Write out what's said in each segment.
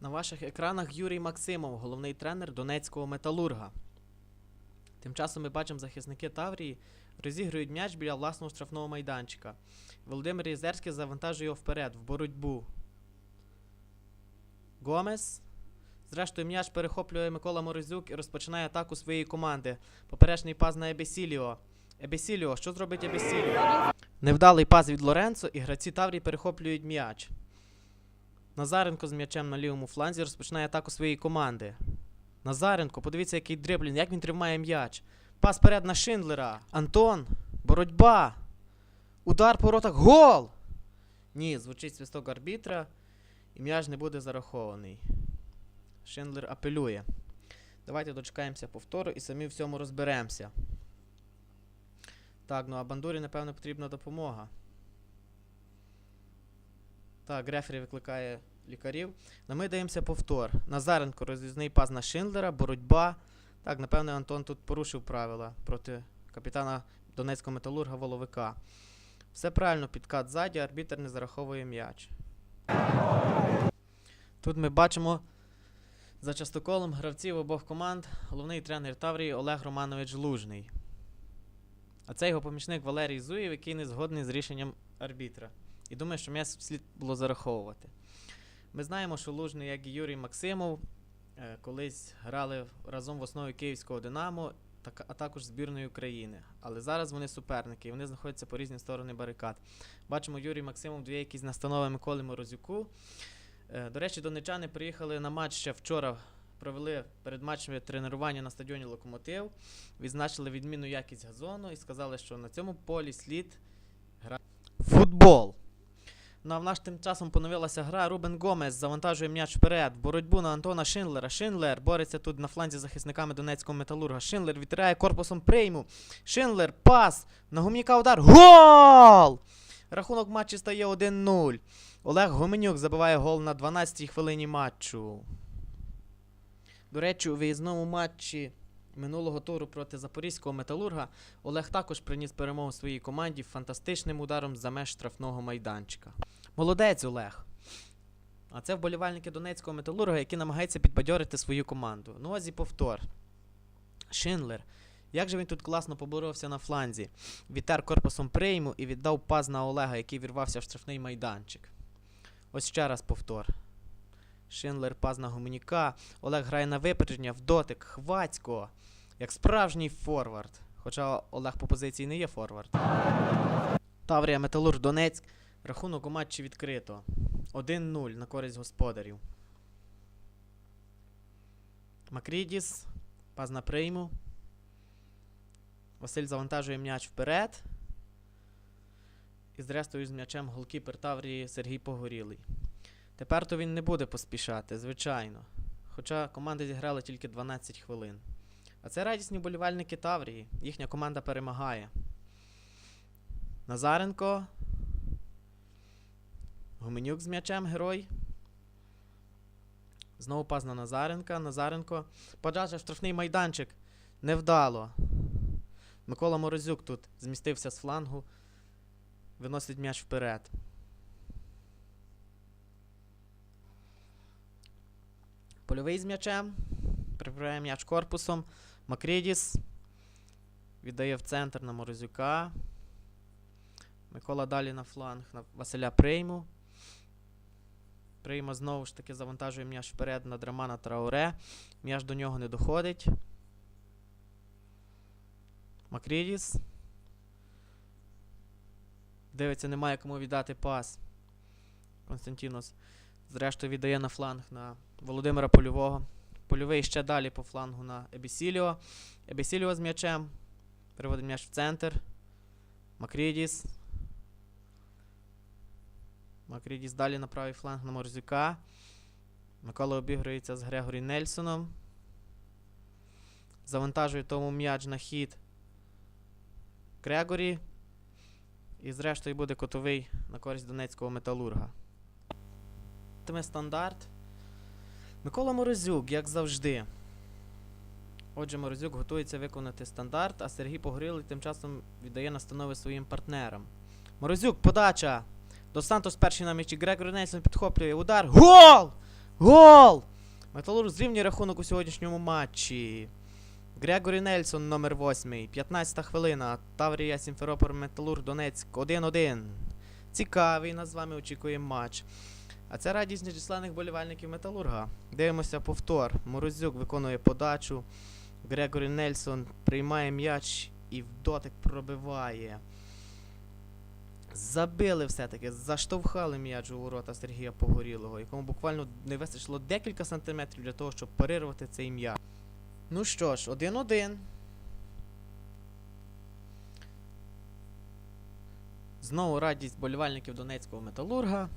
На ваших екранах Юрій Максимов, головний тренер Донецького металурга. Тим часом ми бачимо захисники Таврії розігрують м'яч біля власного штрафного майданчика. Володимир Єзерський завантажує його вперед в боротьбу. Гомес. Зрештою, м'яч перехоплює Микола Морозюк і розпочинає атаку своєї команди. Поперечний пас на Ебесіліо. Ебесіліо, що зробить Ебесіліо? Невдалий пас від Лоренцо, і гравці Таврії перехоплюють м'яч. Назаренко з м'ячем на лівому фланзі розпочинає атаку своєї команди. Назаренко, подивіться, який дриблін, як він тримає м'яч. Пас перед на Шиндлера. Антон. Боротьба. Удар по воротах. Гол! Ні, звучить свисток арбітра. І м'яч не буде зарахований. Шиндлер апелює. Давайте дочекаємося повтору і самі в цьому розберемося. Так, ну а бандурі, напевно, потрібна допомога. Так, Грефері викликає лікарів. Ну, ми даємося повтор. Назаренко розрізний пас на Шиндлера, боротьба. Так, напевне, Антон тут порушив правила проти капітана Донецького металурга Воловика. Все правильно, підкат ззаді, арбітер не зараховує м'яч. Тут ми бачимо за частоколом гравців обох команд головний тренер Таврії Олег Романович Лужний. А це його помічник Валерій Зуєв, який не згодний з рішенням арбітра. І думає, що м'яч слід було зараховувати. Ми знаємо, що Лужний, як і Юрій Максимов, е, колись грали разом в основі Київського Динамо, а також збірної України. Але зараз вони суперники, і вони знаходяться по різні сторони барикад. Бачимо, Юрій Максимов дає якісь настанови Миколи Морозюку. Е, До речі, донечани приїхали на матч ще вчора. Провели перед матчем тренування на стадіоні Локомотив, відзначили відмінну якість газону і сказали, що на цьому полі слід грати футбол. Ну а в наш тим часом поновилася гра. Рубен Гомес завантажує м'яч вперед. Боротьбу на Антона Шинлера. Шинлер бореться тут на фланзі захисниками Донецького металурга. Шинлер відтирає корпусом прийму. Шинлер, пас. На гумніка удар. Гол! Рахунок матчі стає 1-0. Олег Гоменюк забиває гол на 12-й хвилині матчу. До речі, у виїзному матчі минулого туру проти запорізького металурга Олег також приніс перемогу своїй команді фантастичним ударом за меж штрафного майданчика. Молодець Олег. А це вболівальники Донецького металурга, які намагаються підбадьорити свою команду. Ну ось і повтор. Шинлер. Як же він тут класно поборовся на фланзі. Відтер корпусом прийму і віддав пас на Олега, який вірвався в штрафний майданчик. Ось ще раз повтор. Шинлер пас на гуманіка. Олег грає на випередження, в дотик, хвацько. Як справжній форвард. Хоча Олег по позиції не є форвард. Таврія Металург Донецьк. Рахунок у матчі відкрито. 1-0 на користь господарів. Макрідіс. Пас на прийму. Василь завантажує м'яч вперед. І зрештою з м'ячем голкіпер Таврії Сергій Погорілий. Тепер то він не буде поспішати, звичайно. Хоча команди зіграли тільки 12 хвилин. А це радісні болівальники Таврії. Їхня команда перемагає. Назаренко. Гуменюк з м'ячем, герой. Знову пас на Назаренка. Назаренко. Поджав штрафний майданчик. Невдало. Микола Морозюк тут змістився з флангу. Виносить м'яч вперед. Польовий з м'ячем. Приправляє м'яч корпусом. Макрідіс. Віддає в центр на Морозюка. Микола далі на фланг на Василя Прийму. Прийма знову ж таки завантажує м'яч вперед на Драмана Трауре. М'яч до нього не доходить. Макрідіс. Дивиться, немає кому віддати пас. Константінос. Зрештою віддає на фланг на Володимира Польового. Польовий ще далі по флангу на Ебісіліо. Ебісіліо з м'ячем. Переводить м'яч в центр. Макрідіс. Макрідіс далі на правий фланг на Морзюка. Микола обігрується з Грегорі Нельсоном. Завантажує тому м'яч на хід Грегорі. І зрештою буде котовий на користь Донецького металурга. Тиме стандарт. Микола Морозюк, як завжди. Отже, Морозюк готується виконати стандарт, а Сергій Погорілий тим часом віддає настанови своїм партнерам. Морозюк, подача! До Сантос перший на м'ячі. Грегор Нельсон підхоплює. Удар. Гол! Гол! Металург зрівнює рахунок у сьогоднішньому матчі. Грегорі Нельсон, номер 8. 15 хвилина. Таврія Сімферополь Металург Донецьк 1-1. Цікавий нас з вами очікує матч. А це радість нечисленних болівальників Металурга. Дивимося повтор. Морозюк виконує подачу. Грегорі Нельсон приймає м'яч і в дотик пробиває. Забили все-таки, заштовхали м'яч у ворота Сергія Погорілого, якому буквально не вистачило декілька сантиметрів для того, щоб парирувати цей м'яч. Ну що ж, 1-1. Знову радість болівальників Донецького металурга.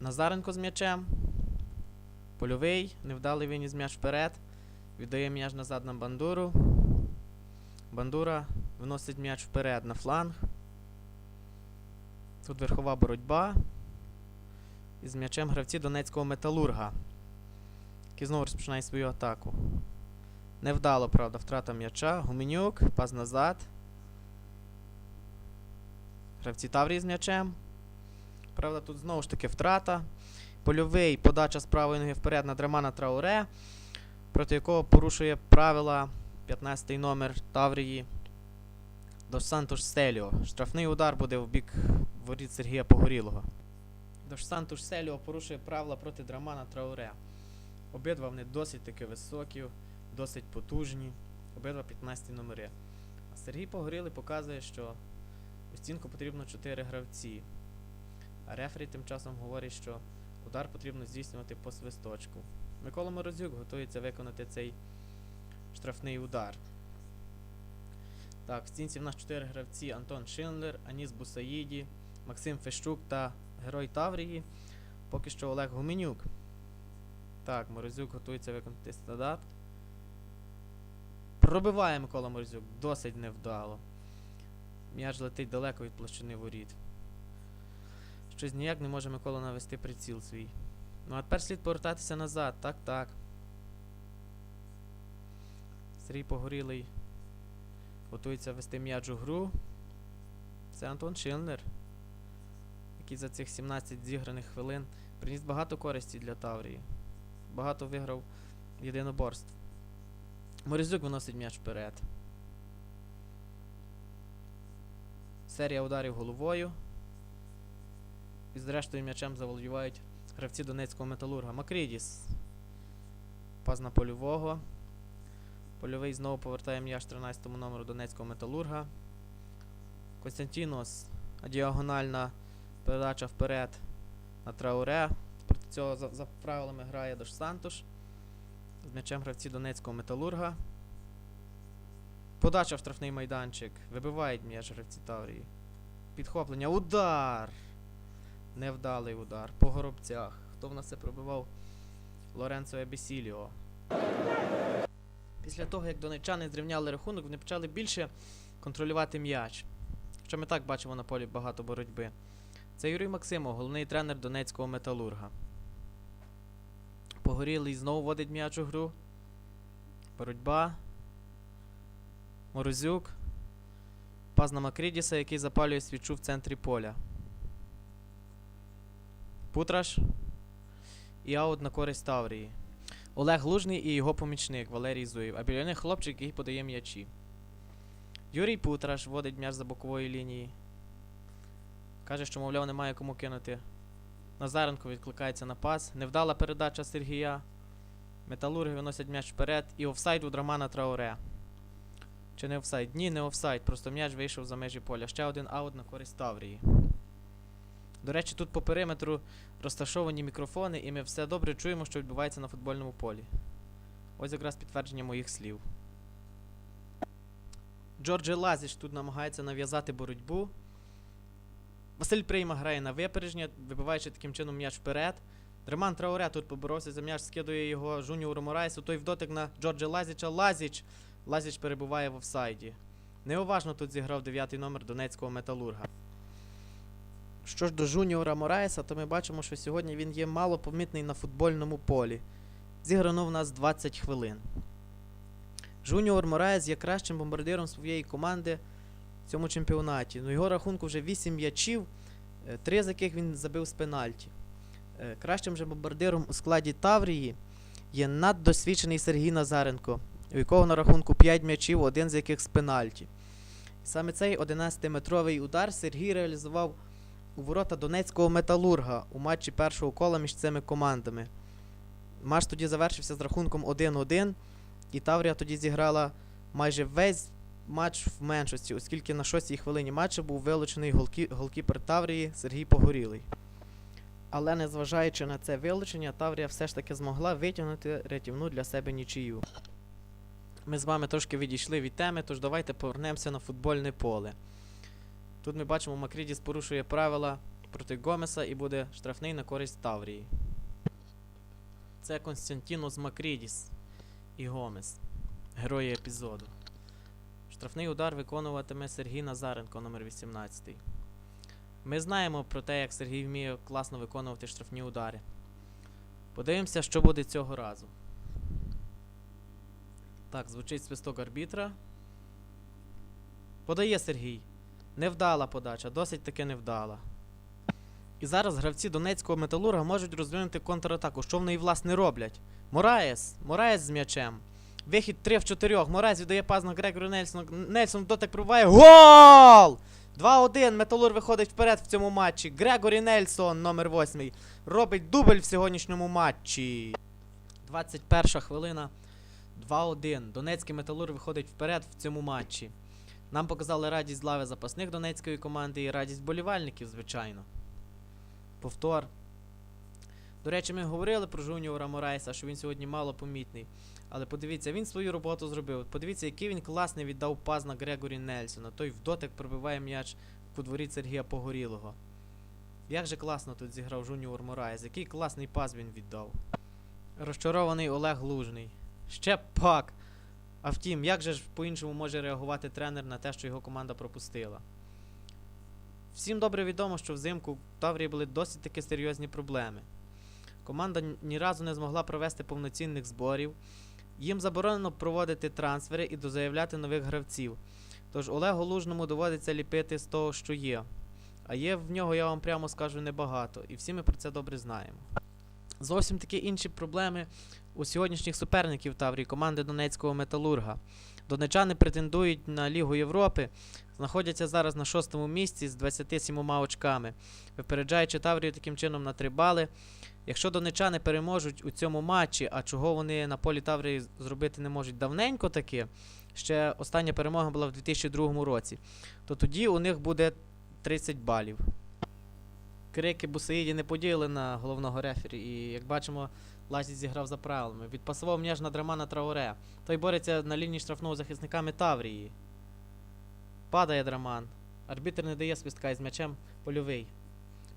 Назаренко з м'ячем. Польовий, невдалий виніс м'яч вперед. Віддає м'яч назад на бандуру. Бандура виносить м'яч вперед на фланг. Тут верхова боротьба. І з м'ячем гравці Донецького металурга. Який знову розпочинає свою атаку. Невдало, правда, втрата м'яча. Гуменюк, пас назад. Гравці Таврії з м'ячем. Правда, тут знову ж таки втрата. Польовий подача з правої ноги вперед на Драмана Трауре, проти якого порушує правила 15-й номер Таврії Дош Сантуш Селіо. Штрафний удар буде в бік воріт Сергія Погорілого. Дош Сантуш Селіо порушує правила проти Драмана Трауре. Обидва вони досить таки високі, досить потужні. Обидва 15 номери. А Сергій Погорілий показує, що у стінку потрібно 4 гравці. А рефері тим часом говорить, що удар потрібно здійснювати по свисточку. Микола Морозюк готується виконати цей штрафний удар. Так, в стінці в нас 4 гравці Антон Шиндлер, Аніс Бусаїді, Максим Фещук та Герой Таврії. Поки що Олег Гуменюк. Так, Морозюк готується виконати стандарт. Пробиває Микола Морозюк. Досить невдало. М'яч летить далеко від площини воріт. Щось ніяк не може Микола навести приціл свій. Ну а тепер слід повертатися назад. Так, так. Сергій Погорілий готується вести м'яч у гру. Це Антон Шилнер, який за цих 17 зіграних хвилин приніс багато користі для Таврії. Багато виграв єдиноборств. Морізюк виносить м'яч вперед. Серія ударів головою. І зрештою м'ячем заволодівають гравці Донецького металурга. Макрідіс. Паз на польового. Польовий знову повертає м'яч 13 му номеру Донецького металурга. Костянтінос. Діагональна передача вперед на Трауре. Проти цього за, за правилами грає Дош Сантуш. З м'ячем гравці Донецького металурга. Подача в штрафний майданчик. Вибивають м'яч гравці Таврії. Підхоплення. Удар! Невдалий удар. По горобцях. Хто в нас це пробивав? Лоренцо Ебісіліо. Після того, як донеччани зрівняли рахунок, вони почали більше контролювати м'яч. Що ми так бачимо на полі багато боротьби. Це Юрій Максимов, головний тренер Донецького металурга. Погорілий знову вводить м'яч у гру. Боротьба. Морозюк. Паз на Макрідіса, який запалює свічу в центрі поля. Путраш. І аут на користь Таврії. Олег Лужний і його помічник Валерій Зуєв. А біля них хлопчик, який подає м'ячі. Юрій Путраш вводить м'яч за бокової лінії. Каже, що, мовляв, немає кому кинути. Назаренко відкликається на пас. Невдала передача Сергія. Металурги виносять м'яч вперед. І офсайд у Драмана Трауре. Чи не офсайд? Ні, не офсайд. Просто м'яч вийшов за межі поля. Ще один аут на користь Таврії. До речі, тут по периметру розташовані мікрофони, і ми все добре чуємо, що відбувається на футбольному полі. Ось якраз підтвердження моїх слів. Джорджі Лазіч тут намагається нав'язати боротьбу. Василь Прийма грає на випередження, вибиваючи таким чином м'яч вперед. Роман Трауре тут поборовся за м'яч, скидує його Жуніору Морайсу. Той в дотик на Джорджа Лазіча. Лазіч. Лазіч перебуває в офсайді. Неуважно тут зіграв дев'ятий номер Донецького металурга. Що ж до Жуніора Мораєса, то ми бачимо, що сьогодні він є мало помітний на футбольному полі. Зіграно в нас 20 хвилин. Жуніор Мораєс є кращим бомбардиром своєї команди в цьому чемпіонаті. Ну, його рахунку вже 8 м'ячів, 3 з яких він забив з пенальті. Е, Кращим же бомбардиром у складі Таврії є наддосвідчений Сергій Назаренко, у якого на рахунку 5 м'ячів, один з яких з пенальті. Саме цей 11-метровий удар Сергій реалізував у ворота Донецького металурга у матчі першого кола між цими командами. Матч тоді завершився з рахунком 1-1, і Таврія тоді зіграла майже весь матч в меншості, оскільки на шостій хвилині матчу був вилучений голкі- голкіпер Таврії Сергій Погорілий. Але незважаючи на це вилучення, Таврія все ж таки змогла витягнути рятівну для себе нічию. Ми з вами трошки відійшли від теми, тож давайте повернемося на футбольне поле. Тут ми бачимо, Макрідіс порушує правила проти Гомеса і буде штрафний на користь Таврії. Це Константінос Макрідіс і Гомес, герої епізоду. Штрафний удар виконуватиме Сергій Назаренко, номер 18. Ми знаємо про те, як Сергій вміє класно виконувати штрафні удари. Подивимося, що буде цього разу. Так, звучить свисток арбітра. Подає Сергій. Невдала подача, досить таки невдала. І зараз гравці Донецького металурга можуть розвинути контратаку. Що вони і власне роблять? Мораєс. Мораєс з м'ячем. Вихід 3 в 4. Мораєс віддає пас на Грегору Нельсону. Нельсон дотик пробиває. Гол! 2-1. Металур виходить вперед в цьому матчі. Грегорі Нельсон, номер 8, робить дубль в сьогоднішньому матчі. 21 хвилина. 2-1. Донецький металур виходить вперед в цьому матчі. Нам показали радість лави запасних донецької команди і радість болівальників, звичайно. Повтор. До речі, ми говорили про Жуніора Морайса, що він сьогодні мало помітний. Але подивіться, він свою роботу зробив. Подивіться, який він класний віддав пас на Грегорі Нельсона. Той в дотик пробиває м'яч у дворі Сергія Погорілого. Як же класно тут зіграв Жуніор Морайс, який класний пас він віддав. Розчарований Олег Лужний. Ще пак. А втім, як же ж по-іншому може реагувати тренер на те, що його команда пропустила? Всім добре відомо, що взимку в Таврії були досить таки серйозні проблеми. Команда ні- разу не змогла провести повноцінних зборів. Їм заборонено проводити трансфери і дозаявляти нових гравців. Тож Олегу Лужному доводиться ліпити з того, що є. А є в нього, я вам прямо скажу, небагато, і всі ми про це добре знаємо. Зовсім такі інші проблеми у сьогоднішніх суперників Таврії команди Донецького металурга. Донечани претендують на Лігу Європи, знаходяться зараз на шостому місці з 27 очками, випереджаючи Таврію таким чином на 3 бали. Якщо донечани переможуть у цьому матчі, а чого вони на полі Таврії зробити не можуть давненько таки, ще остання перемога була в 2002 році, то тоді у них буде 30 балів. Крики Бусаїді не подіяли на головного рефері, і як бачимо, Лазіць зіграв за правилами. Відпасував м'яч на Драмана Траоре. Той бореться на лінії штрафного захисниками Таврії. Падає Драман. Арбітр не дає свистка із м'ячем польовий.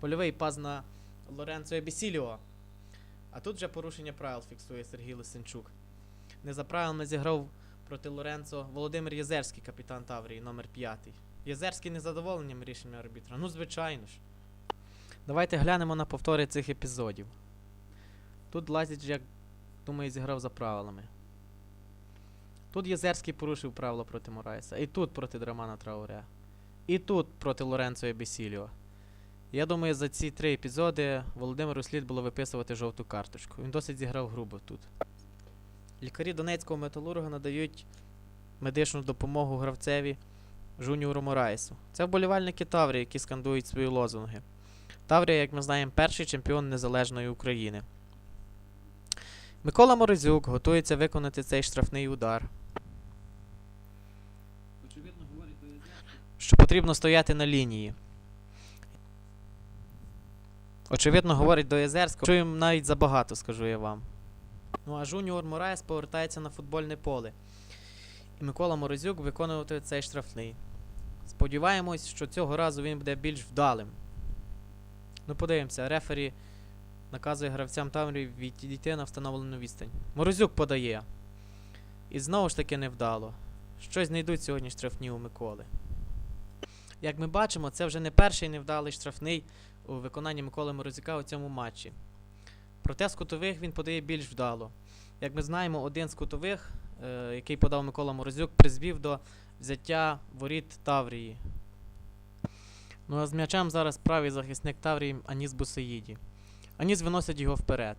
Польовий пас на Лоренцо Ебісіліо. А тут вже порушення правил фіксує Сергій Лисенчук. Не за правилами зіграв проти Лоренцо Володимир Єзерський, капітан Таврії, номер 5. Єзерський незадоволенням рішенням арбітра. Ну, звичайно ж. Давайте глянемо на повтори цих епізодів. Тут Лазіч, як думаю, зіграв за правилами. Тут Єзерський порушив правила проти Морайса. І тут проти Драмана Трауре. І тут проти Лоренцо Ебісіліо. Я думаю, за ці три епізоди Володимиру слід було виписувати жовту карточку. Він досить зіграв грубо тут. Лікарі Донецького металурга надають медичну допомогу гравцеві Жуніору Морайсу. Це вболівальники Таврії, які скандують свої лозунги. Таврія, як ми знаємо, перший чемпіон Незалежної України. Микола Морозюк готується виконати цей штрафний удар. Що потрібно стояти на лінії. Очевидно, говорить до Єзерського. Чуємо навіть забагато, скажу я вам. Ну а Жуніор Мораєс повертається на футбольне поле. І Микола Морозюк виконувати цей штрафний. Сподіваємось, що цього разу він буде більш вдалим. Ну, подивимося, рефері наказує гравцям Таврії відійти на встановлену відстань. Морозюк подає. І знову ж таки невдало. Щось знайдуть сьогодні штрафні у Миколи. Як ми бачимо, це вже не перший невдалий штрафний у виконанні Миколи Морозюка у цьому матчі. Проте з кутових він подає більш вдало. Як ми знаємо, один з кутових, е, який подав Микола Морозюк, призвів до взяття воріт Таврії. Ну а з м'ячем зараз правий захисник Таврії Аніс Бусеїді. Аніс виносить його вперед.